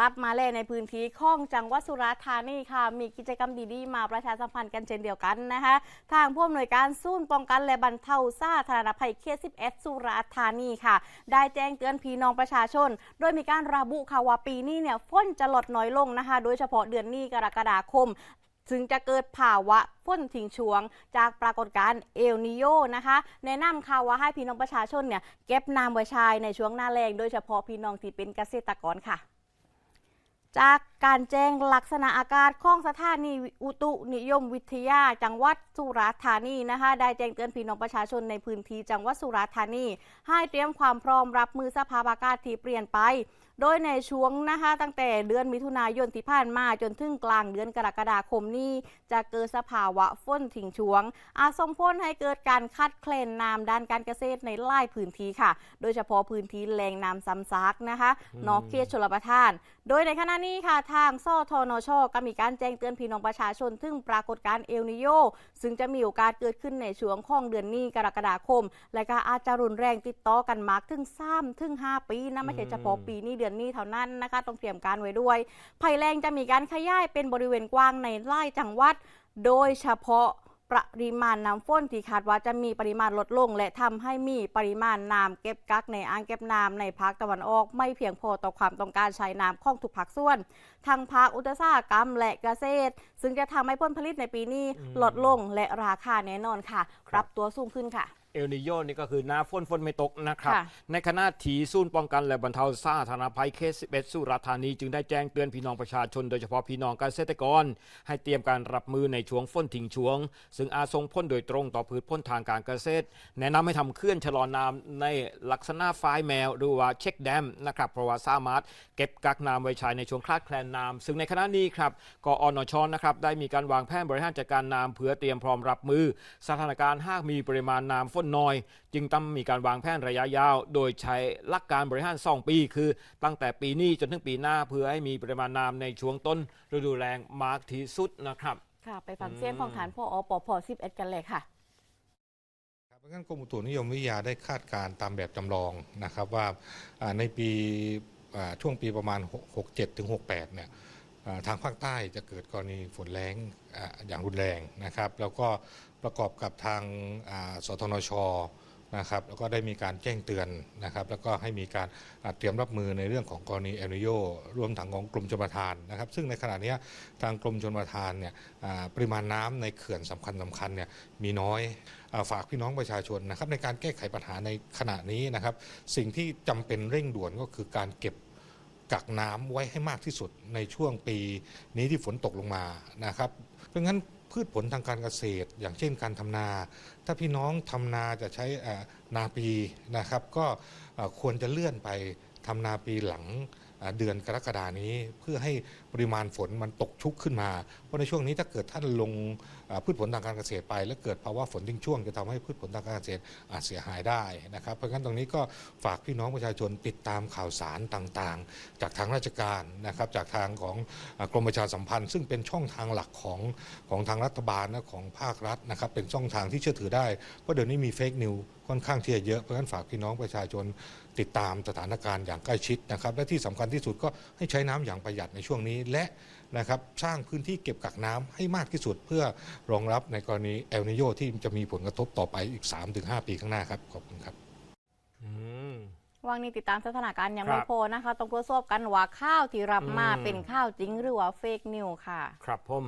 ลับมาเล่ในพื้นที่ของจังหวัดสุราษฎร์ธานีค่ะ มีกิจกรรมดีๆ มาประชาสัมพันธ์กันเช่นเดียวกันนะคะ ทางผู้อำนวยการศูนย์ป้องกันและบรรเทาสาธารณภัยเขต11 สุราษฎร์ธานีค่ะ ได้แจ้งเตือนพี่น้องประชาชน โดยมีการระบุค่ะว่าปีนี้เนี่ยฝนจะลดน้อยลงนะคะ โดยเฉพาะเดือนนี้กรกฎาคมซึ่งจะเกิดภาวะฝนทิ้งช่วง จากปรากฏการณ์เอลนิโยนะคะ แนะนำค่ะว่าให้พี่น้องประชาชนเนี่ยเก็บน้ำไว้ใช้ในช่วงหน้าแล้งโดยเฉพาะพี่น้องที่เป็นเกษตรกรค่ะ จากการแจ้งลักษณะอากาศของสถานีอุตุนิยมวิทยา จังหวัดสุราษฎร์ธานีนะคะ ได้แจ้งเตือนพี่น้องประชาชนในพื้นที่จังหวัดสุราษฎร์ธานี ให้เตรียมความพร้อมรับมือสภาพอากาศที่เปลี่ยนไป โดยในช่วงนะคะตั้งแต่เดือนมิถุนายนที่ผ่านมาจนถึงกลางเดือนกรกฎาคมนี้ จะเกิดสภาวะฝนทิ้งช่วง อาจส่งผลให้เกิดการคัดแคลนน้ำด้านการเกษตรในหลายพื้นที่ค่ะ โดยเฉพาะพื้นที่แหล่งน้ำซ้ำซากนะคะนอกเขตชลประทาน โดยในขณะนี้ค่ะทางสทนชก็มีการแจ้งเตือนพี่น้องประชาชนถึงปรากฏการณ์เอลนิโยซึ่งจะมีโอกาสเกิดขึ้นในช่วงของเดือนนี้กรกฎาคม และก็อาจจะรุนแรงติดต่อกันมากถึง3ถึง5ปีนะไม่ใช่เฉพาะปีนี้เดือนนี้เท่านั้นนะคะต้องเตรียมการไว้ด้วย ภัยแรงจะมีการขยายเป็นบริเวณกว้างในไล่จังหวัด โดยเฉพาะปริมาณน้ำฝนที่คาดว่าจะมีปริมาณลดลง และทำให้มีปริมาณน้ำเก็บกักในอ่างเก็บน้ำในภาคตะวันออก ไม่เพียงพอต่อความต้องการใช้น้ำของทุกภาคส่วน ทางภาคอุตสาหกรรมและเกษตร ซึ่งจะทำให้ผลผลิตในปีนี้ลดลงและราคาแน่นอนค่ะคปรับตัวสูงขึ้นค่ะ อลนิโยนี่ก็คือหน้าฝนฝนไม่ตกนะครับค่ะในขณะที่ศูนย์ป้องกันและบรรเทาสาธารณภัยเขต11สุราษฎร์ธานีจึงได้แจ้งเตือนพี่น้องประชาชนโดยเฉพาะพี่น้องเกษตรกร ให้เตรียมการรับมือในช่วงฝนทิ้งช่วง ซึ่งอาจส่งผลโดยตรงต่อพืชผลทางการเกษตร แนะนำให้ทำเคลื่อนชะลอน้ำในลักษณะฝายแมวหรือว่าเช็คแดมนะครับเพราะว่าสามารถเก็บกักน้ำไว้ใช้ในช่วงคลาดแคลนน้ำซึ่งในขณะนี้ครับกอนชนะครับได้มีการวางแผนบริหารจัดการน้ำเพื่อเตรียมพร้อมรับมือ สถานการณ์หากมีปริมาณน้ำฝนน้อย จึงต้องมีการวางแผนระยะยาว โดยใช้หลักการบริหาร2ปี คือ ตั้งแต่ปีนี้จนถึงปีหน้าเพื่อให้มีปริมาณน้ำในช่วงต้นฤดูแล้งมากที่สุดนะครับ ค่ะ ไปฟังเสียงของฐานพ่ออปพ11กันเลยค่ะครับเพราะงั้นกรมอุตุนิยมวิทยาได้คาดการณ์ตามแบบจำลองนะครับว่าอ่าในปีอ่าช่วงปีประมาณ 67ถึง68 เนี่ยอ่า ทางภาคใต้จะเกิดกรณีฝนแล้งอย่างรุนแรงนะครับ แล้วก็ประกอบกับทางสทนชนะครับแล้วก็ได้มีการแจ้งเตือนนะครับ แล้วก็ให้มีการเตรียมรับมือในเรื่องของกรณีเอลนิโยรวมทั้งของกรมชลประทานนะครับ ซึ่งในขณะนี้ทางกรมชลประทานเนี่ยปริมาณน้ำในเขื่อนสำคัญสคัญเนี่ยมีน้อยฝากพี่น้องประชาชนนะครับ ในการแก้ไขปัญหาในขณะนี้นะครับ สิ่งที่จำเป็นเร่งด่วนก็คือการเก็บ กักน้ำไว้ให้มากที่สุดในช่วงปีนี้ที่ฝนตกลงมานะครับ เพราะงั้นพืชผลทางการเกษตร อย่างเช่นการทำนา ถ้าพี่น้องทำนาจะใช้อ่อนาปีนะครับ ก็ควรจะเลื่อนไปทำนาปีหลัง เดือนกรกฎานี้ เพื่อให้ปริมาณฝนมันตกชุกขึ้นมา เพราะในช่วงนี้ถ้าเกิดท่านลงพืชผลทางการเกษตรไป แล้วเกิดภาวะฝนทิ้งช่วงจะทำให้พืชผลทางการเกษตรอาจเสียหายได้นะครับ เพราะฉะนั้นตรงนี้ก็ฝากพี่น้องประชาชนติดตามข่าวสารต่างๆ จากทางราชการนะครับจากทางของกรมประชาสัมพันธ์ ซึ่งเป็นช่องทางหลักของของทางรัฐบาลและของภาครัฐนะครับเป็นช่องทางที่เชื่อถือได้เพราะเดี๋ยวนี้มีเฟกนิว ค่อนข้างที่จะเยอะเพราะฉะนั้นฝากพี่น้องประชาชนติดตามสถานการณ์อย่างใกล้ชิดนะครับ และที่สำคัญที่สุดก็ให้ใช้น้ำอย่างประหยัดในช่วงนี้ และนะครับสร้างพื้นที่เก็บกักน้ำให้มากที่สุด เพื่อรองรับในกรณีเอลนิโยที่จะมีผลกระทบต่อไปอีก 3-5 ปีข้างหน้าครับขอบคุณครับอืมว่างนี้ติดตามสถานการณ์ยังครัไม่บพอนะคะ ต้องตรวจสอบกันว่าข้าวที่รับมาอืมเป็นข้าวจริงหรือว่าเฟกนิวค่ะ ครับผม